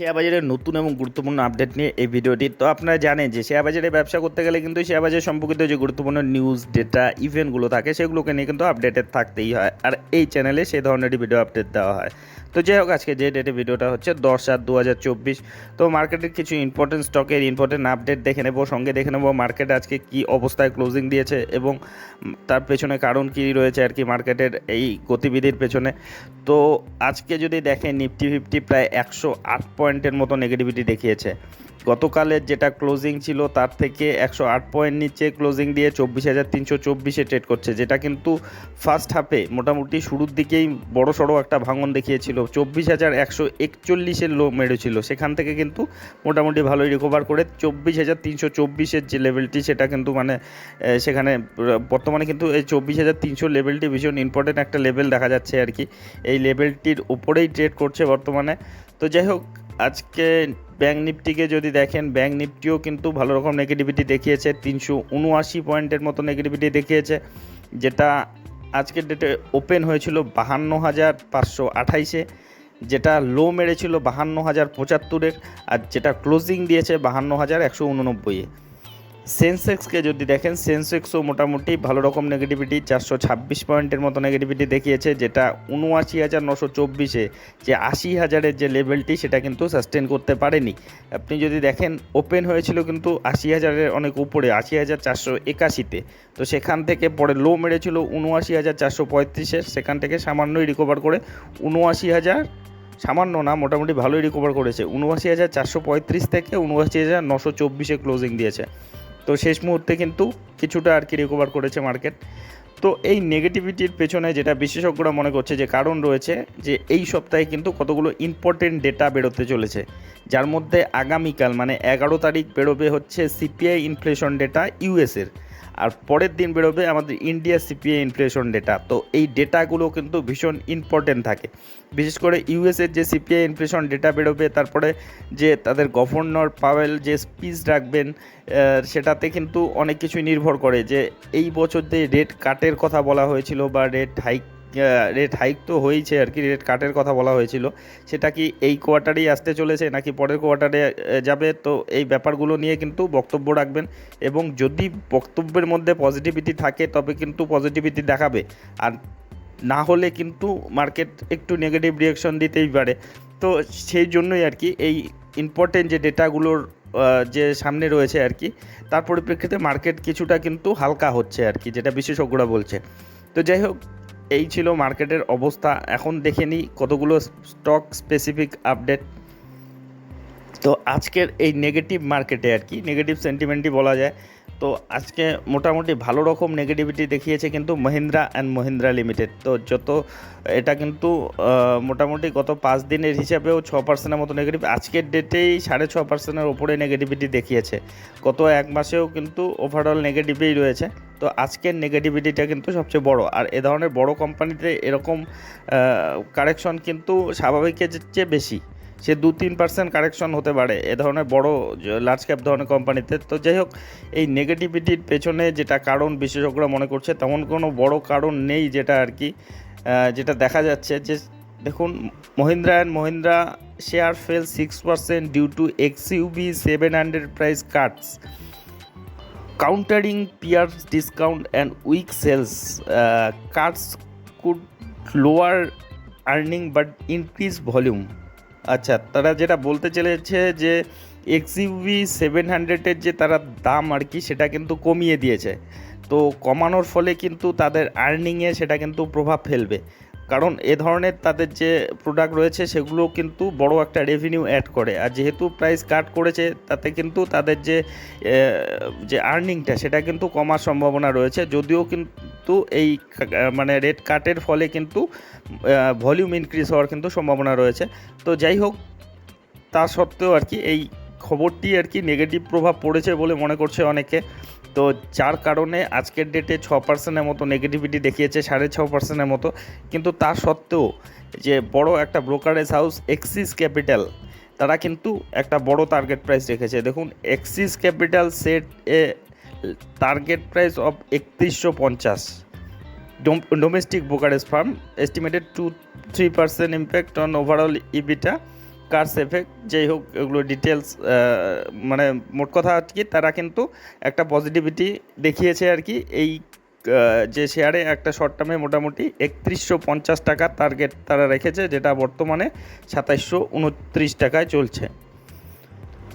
Share বাজারের নতুন এবং গুরুত্বপূর্ণ আপডেট নিয়ে এই ভিডিওটি। তো আপনারা জানেন যে শেয়ার বাজারে ব্যবসা করতে গেলে কিন্তু শেয়ার বাজার সম্পর্কিত যে গুরুত্বপূর্ণ নিউজ ডেটা ইভেন্টগুলো থাকে, সেগুলোকে নিয়ে কিন্তু আপডেটেড থাকতেই হয়। আর এই চ্যানেলে সেই ধরনেরই ভিডিও আপডেট দেওয়া হয়। তো যাই হোক, আজকে যে ডেটে ভিডিওটা হচ্ছে, দশ সাত দু হাজার চব্বিশ। তো মার্কেটের কিছু ইম্পর্টেন্ট স্টকের ইম্পর্টেন্ট আপডেট দেখে নেব, সঙ্গে দেখে নেব মার্কেট আজকে কি অবস্থায় ক্লোজিং দিয়েছে এবং তার পেছনে কারণ কী রয়েছে আর কি মার্কেটের এই গতিবিধির পেছনে। তো আজকে যদি দেখেন নিফটি ফিফটি প্রায় একশো আট পয়েন্টের মতো নেগেটিভিটি দেখিয়েছে। গতকালের যেটা ক্লোজিং ছিল তার থেকে একশো আট পয়েন্ট নিচে ক্লোজিং দিয়ে চব্বিশ হাজার তিনশো চব্বিশে ট্রেড করছে, যেটা কিন্তু ফার্স্ট হাফে মোটামুটি শুরুর দিকেই বড় সড়ো একটা ভাঙন দেখিয়েছিল। চব্বিশ হাজার একশো একচল্লিশের লো মেরেছিল, সেখান থেকে কিন্তু মোটামুটি ভালোই রিকভার করে চব্বিশ হাজার তিনশো চব্বিশের যে লেভেলটি সেটা কিন্তু মানে সেখানে বর্তমানে কিন্তু এই চব্বিশ হাজার তিনশো লেভেলটি ভীষণ ইম্পর্টেন্ট একটা লেভেল দেখা যাচ্ছে আর কি। এই লেভেলটির উপরেই ট্রেড করছে বর্তমানে। তো যাই হোক, আজকে ব্যাঙ্ক নিফটিকে যদি দেখেন ব্যাঙ্ক নিফটিও কিন্তু ভালো রকম নেগেটিভিটি দেখিয়েছে, তিনশো উনআশি পয়েন্টের মতো নেগেটিভিটি দেখিয়েছে, যেটা আজকের ডেটে ওপেন হয়েছিল বাহান্ন হাজার পাঁচশো আঠাইশে, যেটা লো মেরেছিল বাহান্ন হাজার পঁচাত্তরের, আর যেটা ক্লোজিং দিয়েছে বাহান্ন হাজার একশো উননব্বইয়ে। সেন্সেক্সকে যদি দেখেন, সেন্সেক্সও মোটামুটি ভালো রকম নেগেটিভিটি চারশো ছাব্বিশ পয়েন্টের মতো নেগেটিভিটি দেখিয়েছে, যেটা উনআশি হাজার নশো চব্বিশে যে আশি হাজারের যে লেভেলটি সেটা কিন্তু সাস্টেন করতে পারেনি। আপনি যদি দেখেন ওপেন হয়েছিল কিন্তু আশি হাজারের অনেক উপরে, আশি হাজার চারশো একাশিতে। তো সেখান থেকে পরে লো মেরেছিল উনআশি হাজার চারশো পঁয়ত্রিশের সেখান থেকে সামান্যই রিকভার করে উনআশি হাজার, সামান্য না, মোটামুটি ভালোই রিকভার করেছে। উনআশি হাজার চারশো পঁয়ত্রিশ থেকে উনআশি হাজার নশো চব্বিশে ক্লোজিং দিয়েছে। তো শেষ মুহূর্তে কিন্তু কিছুটা আর কি রিকভার করেছে মার্কেট তো এই নেগেটিভিটির পেছনে যেটা বিশেষজ্ঞরা মনে করছে যে কারণ রয়েছে যে এই সপ্তাহে কিন্তু কতগুলো ইম্পর্টেন্ট ডেটা বেরোতে চলেছে। যার মধ্যে আগামীকাল মানে এগারো তারিখ বেরোবে হচ্ছে সিপিআই ইনফ্লেশন ডেটা ইউএসের আর পরের দিন বেরোবে আমাদের ইন্ডিয়া সিপিএ ইনফ্লেশন ডেটা তো এই ডেটাগুলো কিন্তু ভীষণ ইম্পর্টেন্ট থাকে। বিশেষ করে ইউএসের যে সিপিআই ইনফ্লেশন ডেটা বেরোবে, তারপরে যে তাদের গভর্নর পাওয়েল যে স্পিচ রাখবেন সেটাতে কিন্তু অনেক কিছুই নির্ভর করে যে এই বছর যে রেট কাটের কথা বলা হয়েছিল বা রেট হাইক রেট হাইক তো হয়েছে আর কি রেট কাটের কথা বলা হয়েছিল। সেটা কি এই কোয়ার্টারেই আসতে চলেছে নাকি পরের কোয়ার্টারে যাবে? তো এই ব্যাপারগুলো নিয়ে কিন্তু বক্তব্য রাখবেন এবং যদি বক্তব্যের মধ্যে পজিটিভিটি থাকে, তবে কিন্তু পজিটিভিটি দেখাবে। আর না হলে কিন্তু মার্কেট একটু নেগেটিভ রিয়াকশন দিতেই পারে। তো সেই জন্যই আর কি এই ইম্পর্টেন্ট যে ডেটাগুলোর যে সামনে রয়েছে আর কি, তার পরিপ্রেক্ষিতে মার্কেট কিছুটা কিন্তু হালকা হচ্ছে আর কি, যেটা বিশেষজ্ঞরা বলছে। তো যাই হোক এই ছিল মার্কেটের অবস্থা। এখন দেখে নিই কতগুলো স্টক স্পেসিফিক আপডেট তো আজকের এই নেগেটিভ মার্কেটে আর কি নেগেটিভ সেন্টিমেন্টই বলা যায়। তো আজকে মোটামুটি ভালো রকম নেগেটিভিটি দেখিয়েছে কিন্তু মহিন্দ্রা অ্যান্ড মহিন্দ্রা লিমিটেড তো যত, এটা কিন্তু মোটামুটি গত পাঁচ দিনের হিসাবেও ছ পার্সেন্টের মতো নেগেটিভ আজকের ডেটেই সাড়ে ছ পার্সেন্টের ওপরে নেগেটিভিটি দেখিয়েছে। গত এক মাসেও কিন্তু ওভারঅল নেগেটিভই রয়েছে। তো আজকের নেগেটিভিটিটা কিন্তু সবচেয়ে বড়। আর এ ধরনের বড় কোম্পানিতে এরকম কারেকশন কিন্তু স্বাভাবিকের চেয়ে বেশি। সে দু তিন পার্সেন্ট কারেকশন হতে পারে এ ধরনের বড় লার্জ ক্যাপ ধরনের কোম্পানিতে তো যাই হোক, এই নেগেটিভিটির পেছনে যেটা কারণ বিশেষজ্ঞরা মনে করছে, তেমন কোনো বড় কারণ নেই যেটা আর কি যেটা দেখা যাচ্ছে যে, দেখুন, Mahindra and Mahindra share fell six percent due to X UV seven hundred price cuts peers discount and weak sales uh, cuts could lower earning but increase volume. আচ্ছা তারা যেটা বলতে চলেছে যে এক্সইউভি সেভেন হান্ড্রেডের যে তারা দাম আর কি সেটা কিন্তু কমিয়ে দিয়েছে। তো কমানোর ফলে কিন্তু তাদের আর্নিংয়ে সেটা কিন্তু প্রভাব ফেলবে। কারণ এ ধরনের তাদের যে প্রোডাক্ট রয়েছে, সেগুলো কিন্তু বড় একটা রেভিনিউ অ্যাড করে। আর যেহেতু প্রাইস কাট করেছে, তাতে কিন্তু তাদের যে যে আর্নিংটা সেটা কিন্তু কমার সম্ভাবনা রয়েছে। যদিও কিন্তু এই মানে রেট কাটের ফলে কিন্তু ভলিউম ইনক্রিজ হওয়ার কিন্তু সম্ভাবনা রয়েছে। তো যাই হোক, তা সত্ত্বেও আর কি এই খবরটি আর কি নেগেটিভ প্রভাব পড়েছে বলে মনে করছে অনেকে। তো যার কারণে আজকের ডেটে ছ পার্সেন্টের মতো নেগেটিভিটি দেখিয়েছে, সাড়ে ছ পার্সেন্টের মতো। কিন্তু তা সত্ত্বেও যে বড় একটা ব্রোকারেজ হাউস এক্সিস ক্যাপিটাল তারা কিন্তু একটা বড় টার্গেট প্রাইস রেখেছে। দেখুন Axis capital set a target price of একত্রিশশো পঞ্চাশ। Domestic brokerage firm estimated two three percent impact on overall EBITDA cars effect যেই হোক এগুলো ডিটেলস মানে মোট কথা কি, তারা কিন্তু একটা পজিটিভিটি দেখিয়েছে আর কি, এই যে শেয়ারে একটা শর্ট টার্মে মোটামুটি একত্রিশশো পঞ্চাশ টাকা টার্গেট তারা রেখেছে, যেটা বর্তমানে সাতাইশশো উনত্রিশ টাকায় চলছে।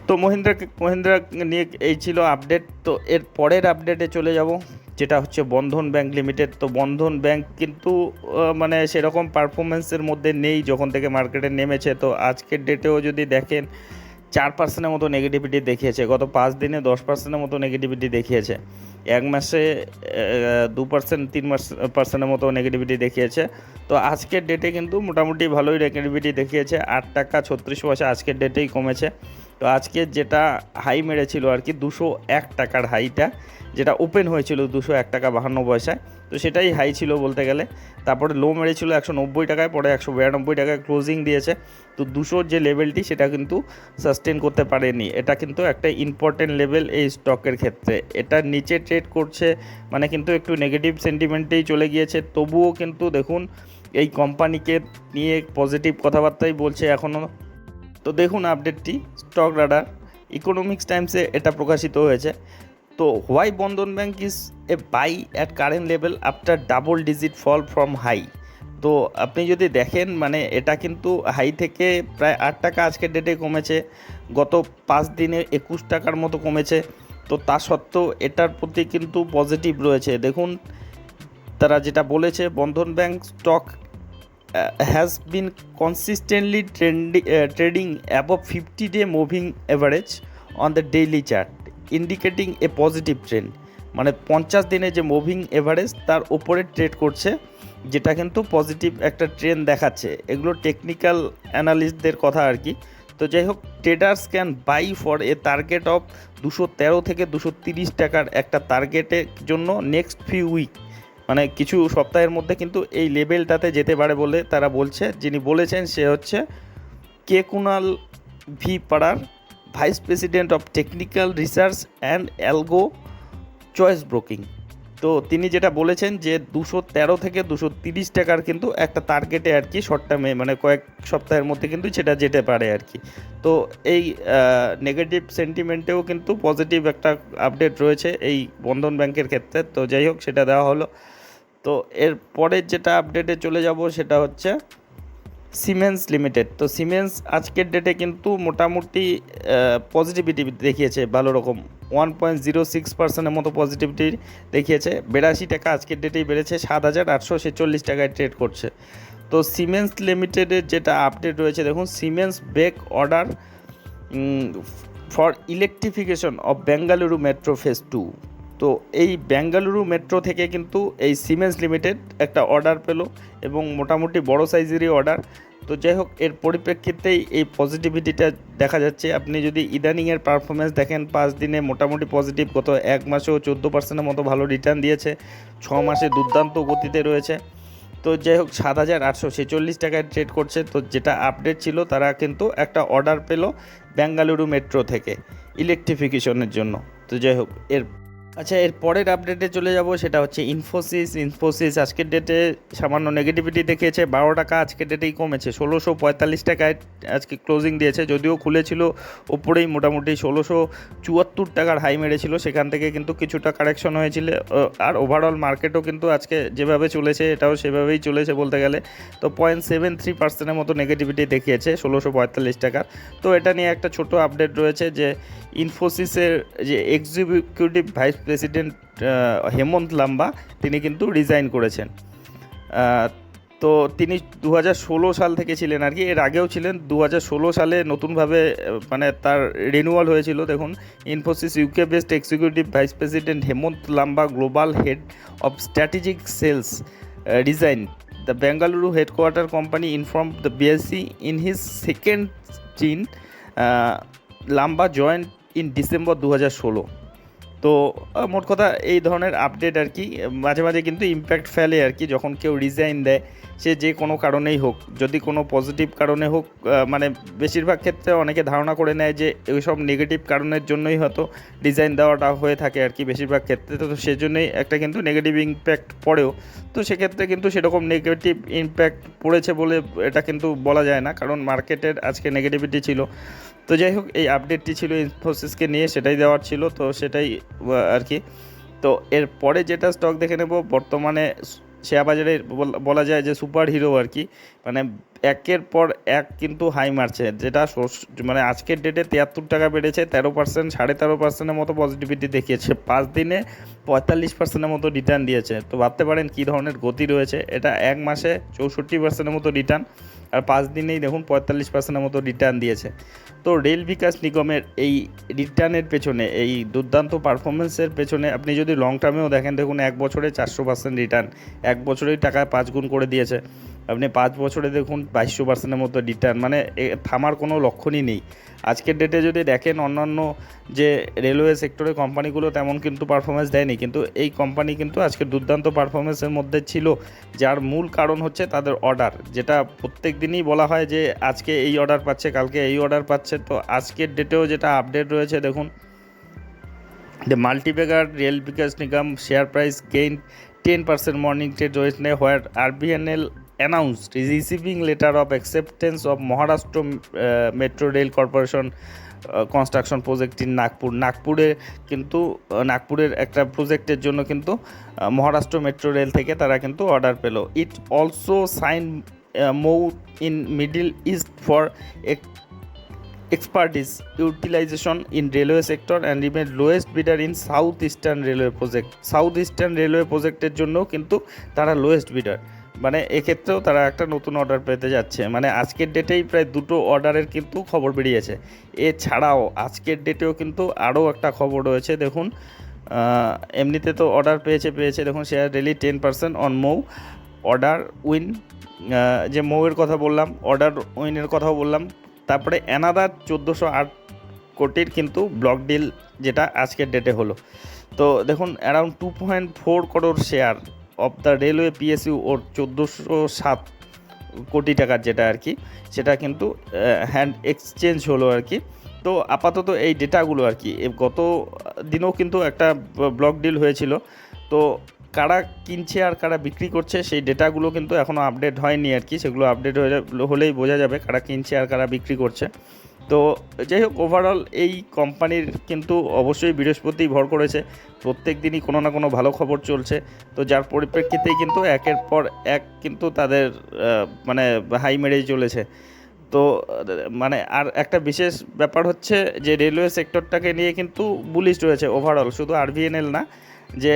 তো মহিন্দ্রা মহিন্দ্রা নিয়ে এই ছিল আপডেট তো এর পরের আপডেটে চলে যাব, যেটা হচ্ছে বন্ধন ব্যাংক লিমিটেড। তো বন্ধন ব্যাংক কিন্তু মানে সেরকম পারফরমেন্সের মধ্যে নেই যখন থেকে মার্কেটে নেমেছে। তো আজকের ডেটেও যদি দেখেন, চার পার্সেন্টের মতো নেগেটিভিটি দেখিয়েছে। গত পাঁচ দিনে দশ পার্সেন্টের মতো নেগেটিভিটি দেখিয়েছে। এক মাসে দু পার্সেন্ট তিন মাস পার্সেন্টের মতো নেগেটিভিটি দেখিয়েছে। তো আজকের ডেটে কিন্তু মোটামুটি ভালোই নেগেটিভিটি দেখিয়েছে। আট টাকা ছত্রিশ পয়সা আজকের ডেটেই কমেছে। তো আজকে যেটা হাই মেরেছিল আর কি, দুশো এক টাকার হাইটা, যেটা ওপেন হয়েছিল দুশো এক টাকা বাহান্ন পয়সায়। তো সেটাই হাই ছিল বলতে গেলে। তারপরে লো মেরেছিল একশো নব্বই টাকায়, পরে একশো বিরানব্বই টাকায় ক্লোজিং দিয়েছে। তো দুশোর যে লেভেলটি, সেটা কিন্তু সাস্টেন করতে পারেনি। এটা কিন্তু একটা ইম্পর্টেন্ট লেভেল এই স্টকের ক্ষেত্রে। এটা নিচে ট্রেড করছে মানে কিন্তু একটু নেগেটিভ সেন্টিমেন্টেই চলে গিয়েছে। তবুও কিন্তু দেখুন, এই কোম্পানিকে নিয়ে পজিটিভ কথাবার্তাই বলছে এখনও তো দেখুন আপডেটটি স্টক রাডার ইকোনমিক্স টাইমসে এটা প্রকাশিত হয়েছে। তো why Bandhan bank is a buy at current level after double digit fall from high তো আপনি যদি দেখেন মানে এটা কিন্তু হাই থেকে প্রায় আট টাকা আজকের ডেটে কমেছে, গত পাঁচ দিনে একুশ টাকার মতো কমেছে। তো তা সত্ত্বেও এটার প্রতি কিন্তু পজিটিভ রয়েছে। দেখুন, তারা যেটা বলেছে, Bandhan bank stock been consistently trendi, uh, trading above 50 day moving average on the daily chart indicating a positive trend. মানে পঞ্চাশ দিনে যে মুভিং এভারেজ তার ওপরে ট্রেড করছে যেটা কিন্তু পজিটিভ একটা ট্রেন দেখাচ্ছে। এগুলো টেকনিক্যাল অ্যানালিস্টদের কথা আর কি। তো যাই হোক traders can buy for a target of দুশো তেরো থেকে দুশো তিরিশ টাকার একটা টার্গেটের জন্য নেক্সট ফিউ উইক মানে কিছু সপ্তাহের মধ্যে কিন্তু এই লেভেলটাতে যেতে পারে বলে তারা বলছে। যিনি বলেছেন সে হচ্ছে কে Kunal V Parar vice president of technical research and algo Choice broking. তো তিনি যেটা বলেছেন যে দুশো তেরো থেকে দুশো তিরিশ টাকার কিন্তু একটা টার্গেটে আর কি শর্ট টার্মে মানে কয়েক সপ্তাহের মধ্যে কিন্তু সেটা যেতে পারে আর কি। তো এই নেগেটিভ সেন্টিমেন্টেও কিন্তু পজিটিভ একটা আপডেট রয়েছে এই বন্ধন ব্যাংকের ক্ষেত্রে। তো যাই হোক, সেটা দেওয়া হলো। তো এর পরের যেটা আপডেটে চলে যাব সেটা হচ্ছে সিমেন্স লিমিটেড তো সিমেন্স আজকের ডেটে কিন্তু মোটামুটি পজিটিভিটি দেখিয়েছে ভালো রকম। ওয়ান পয়েন্ট জিরো সিক্স পার্সেন্টের মতো পজিটিভিটি দেখিয়েছে। বিরাশি টাকা আজকের ডেটেই বেড়েছে, সাত হাজার আটশো ছেচল্লিশ টাকায় ট্রেড করছে। তো সিমেন্স লিমিটেডের যেটা আপডেট রয়েছে, দেখুন Siemens break order for electrification of Bengaluru metro phase two তো এই বেঙ্গালুরু মেট্রো থেকে কিন্তু এই সিমেন্স লিমিটেড একটা অর্ডার পেল এবং মোটামুটি বড় সাইজেরই অর্ডার তো যাই হোক, এর পরিপ্রেক্ষিতেই এই পজিটিভিটিটা দেখা যাচ্ছে। আপনি যদি ইদানিংয়ের পারফরমেন্স দেখেন, পাঁচ দিনে মোটামুটি পজিটিভ গত এক মাসেও চোদ্দ পার্সেন্টের মতো ভালো রিটার্ন দিয়েছে। ছ মাসে দুর্দান্ত গতিতে রয়েছে। তো যাই হোক, সাত হাজার আটশো ছেচল্লিশ টাকায় ট্রেড করছে। তো যেটা আপডেট ছিল, তারা কিন্তু একটা অর্ডার পেল বেঙ্গালুরু মেট্রো থেকে ইলেকট্রিফিকেশনের জন্য। তো যাই হোক, এর আচ্ছা এর পরের আপডেটে চলে যাব, সেটা হচ্ছে ইনফোসিস ইনফোসিস আজকের ডেটে সামান্য নেগেটিভিটি দেখিয়েছে, বারো টাকা আজকের ডেটেই কমেছে, ষোলোশো পঁয়তাল্লিশ টাকায় আজকে ক্লোজিং দিয়েছে, যদিও খুলেছিল, ওপরেই মোটামুটি ষোলোশো চুয়াত্তর টাকার হাই মেরেছিল, সেখান থেকে কিন্তু কিছুটা কারেকশন হয়েছিল আর ওভারঅল মার্কেটও কিন্তু আজকে যেভাবে চলেছে, এটাও সেভাবেই চলেছে বলতে গেলে। তো পয়েন্ট সেভেন থ্রি পার্সেন্টের মতো নেগেটিভিটি দেখিয়েছে, ষোলোশো পঁয়তাল্লিশ টাকার। তো এটা নিয়ে একটা ছোট আপডেট রয়েছে যে ইনফোসিসের যে এক্সিকিউটিভ ভাইস প্রেসিডেন্ট হেমন্ত লাম্বা, তিনি কিন্তু রিজাইন করেছেন। তো তিনি দু হাজার ষোলো সাল থেকে ছিলেন আর কি, এর আগেও ছিলেন। দু হাজার ষোলো সালে নতুনভাবে মানে তার রিনিউয়াল হয়েছিল। দেখুন Infosys UK based executive vice president Hemant Lamba global head of strategic sales resign the Bengaluru headquarter company inform the BSE in his second চিন লাম্বা জয়েন্ট ইন ডিসেম্বর দু তো মোট কথা এই ধরনের আপডেট আর কি, মাঝে মাঝে কিন্তু ইম্প্যাক্ট ফেলে আর কি, যখন কেউ রিজাইন দেয়, সে যে কোনো কারণেই হোক, যদি কোনো পজিটিভ কারণে হোক মানে বেশিরভাগ ক্ষেত্রে অনেকে ধারণা করে নেয় যে ওই সব নেগেটিভ কারণের জন্যই হয়তো ডিজাইন দেওয়াটা হয়ে থাকে আর কি বেশিরভাগ ক্ষেত্রে, তো সেজন্যই একটা কিন্তু নেগেটিভ ইম্প্যাক্ট পড়েও, তো সেক্ষেত্রে কিন্তু সেরকম নেগেটিভ ইম্প্যাক্ট পড়েছে বলে এটা কিন্তু বলা যায় না, কারণ মার্কেটের আজকে নেগেটিভিটি ছিল। তো যাই হোক, এই আপডেটটি ছিল ইনফোসিসকে নিয়ে, সেটাই দেওয়ার ছিল, তো সেটাই আর কি। তো এর পরে যেটা স্টক দেখে নেব, বর্তমানে শেয়ার বাজারে বল- যায় যে সুপার হিরো আর কি। মানে একের পর এক কিন্তু হাই মারছে, যেটা মানে আজকের ডেটে তিয়াত্তর টাকা বেড়েছে, তেরো পার্সেন্ট সাড়ে তেরো পার্সেন্টের মতো পজিটিভিটি দেখিয়েছে। পাঁচ দিনে পঁয়তাল্লিশ পার্সেন্টের মতো রিটার্ন দিয়েছে। তো ভাবতে পারেন কী ধরনের গতি রয়েছে, এটা এক মাসে চৌষট্টি পার্সেন্টের মতো রিটার্ন আর পাঁচ দিনেই দেখুন পঁয়তাল্লিশ পার্সেন্টের মতো রিটার্ন দিয়েছে। তো রেল বিকাশ নিগমের এই রিটার্নের পেছনে, এই দুর্দান্ত পারফরমেন্সের পেছনে আপনি যদি লং টার্মেও দেখেন, দেখুন এক বছরে চারশো পার্সেন্ট রিটার্ন এক বছরেই টাকায় পাঁচ গুণ করে দিয়েছে। আপনি পাঁচ বছরে দেখুন বাইশশো পার্সেন্টের মতো রিটার্ন মানে থামার কোনো লক্ষণই নেই। আজকের ডেটে যদি দেখেন, অন্যান্য যে রেলওয়ে সেক্টরের কোম্পানিগুলো তেমন কিন্তু পারফরমেন্স দেয়নি, কিন্তু এই কোম্পানি কিন্তু আজকে দুর্দান্ত পারফরমেন্সের মধ্যে ছিল, যার মূল কারণ হচ্ছে তাদের অর্ডার যেটা প্রত্যেক দিনই বলা হয় যে, আজকে এই অর্ডার পাচ্ছে, কালকে এই অর্ডার পাচ্ছে। রয়েছে তো আজকের ডেটেও যেটা আপডেট রয়েছে, দেখুন। যে multibagger Rail Vikas Nigam share price gain ten percent morning trade রয়েছে where R VNL announced receiving letter of acceptance of Maharashtra metro rail corporation construction project in Nagpur নাগপুরে কিন্তু নাগপুরের একটা প্রোজেক্টের জন্য কিন্তু মহারাষ্ট্র মেট্রো রেল থেকে তারা কিন্তু অর্ডার পেল। It also sign MoU in middle east for এক expertise, utilization in railway sector and remain lowest bidder in south eastern railway project. South eastern railway প্রজেক্টের জন্য কিন্তু তারা লোয়েস্ট বিডার মানে এক্ষেত্রেও তারা একটা নতুন অর্ডার পেতে যাচ্ছে। মানে আজকের ডেটেই প্রায় দুটো অর্ডারের কিন্তু খবর বেরিয়েছে। এছাড়াও আজকের ডেটেও কিন্তু আরও একটা খবর রয়েছে। দেখুন এমনিতে তো অর্ডার পেয়েছে পেয়েছে। দেখুন share daily ten percent on MoU order win যে মৌয়ের কথা বললাম অর্ডার উইনের কথাও বললাম। তারপরে অ্যানাদার চোদ্দোশো আট কোটির কিন্তু ব্লক ডিল যেটা আজকের ডেটে হলো। তো দেখুন around two point four crore share of the railway PSU or চোদ্দোশো সাত কোটি টাকার যেটা আর কি, সেটা কিন্তু হ্যান্ড এক্সচেঞ্জ হলো আর কি। তো আপাতত এই ডেটাগুলো আর কি গত দিনেও কিন্তু একটা ব্লক ডিল হয়েছিল। তো কারা কিনছে আর কারা বিক্রি করছে, সেই ডেটাগুলো কিন্তু এখনও আপডেট হয়নি আর কি। সেগুলো আপডেট হলেই বোঝা যাবে কারা কিনছে আর কারা বিক্রি করছে। তো যাই হোক ওভারঅল এই কোম্পানির কিন্তু অবশ্যই বৃহস্পতি ভর করেছে। প্রত্যেক দিনই কোনো না কোনো ভালো খবর চলছে। তো যার পরিপ্রেক্ষিতেই কিন্তু একের পর এক কিন্তু তাদের মানে হাই মেরেই চলেছে। তো মানে আর একটা বিশেষ ব্যাপার হচ্ছে যে রেলওয়ে সেক্টরটাকে নিয়ে কিন্তু বুলিশ রয়েছে ওভারঅল শুধু আরভিএনএল না যে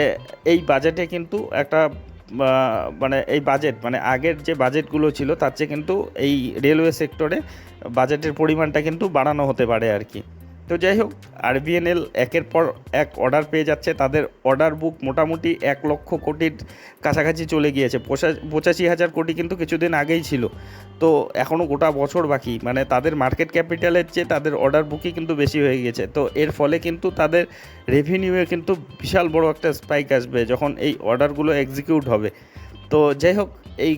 এই বাজেটে কিন্তু একটা মানে এই বাজেট মানে আগের যে বাজেটগুলো ছিল তার চেয়ে কিন্তু এই রেলওয়ে সেক্টরে বাজেটের পরিমাণটা কিন্তু বাড়ানো হতে পারে আর কি। তো যাই হোক, আরবিএনএল একের পর এক অর্ডার পেয়ে যাচ্ছে। তাদের অর্ডার বুক মোটামুটি এক লক্ষ কোটির কাছাকাছি চলে গিয়েছে। পঁচা- পঁচাশি হাজার কোটি কিন্তু কিছুদিন আগেই ছিল। তো এখনও গোটা বছর বাকি। মানে তাদের মার্কেট ক্যাপিটালের চেয়ে তাদের অর্ডার বুকই কিন্তু বেশি হয়ে গিয়েছে। তো এর ফলে কিন্তু তাদের রেভিনিউয়ে কিন্তু বিশাল বড় একটা স্পাইক আসবে যখন এই অর্ডারগুলো এক্সিকিউট হবে। তো যাই হোক, এই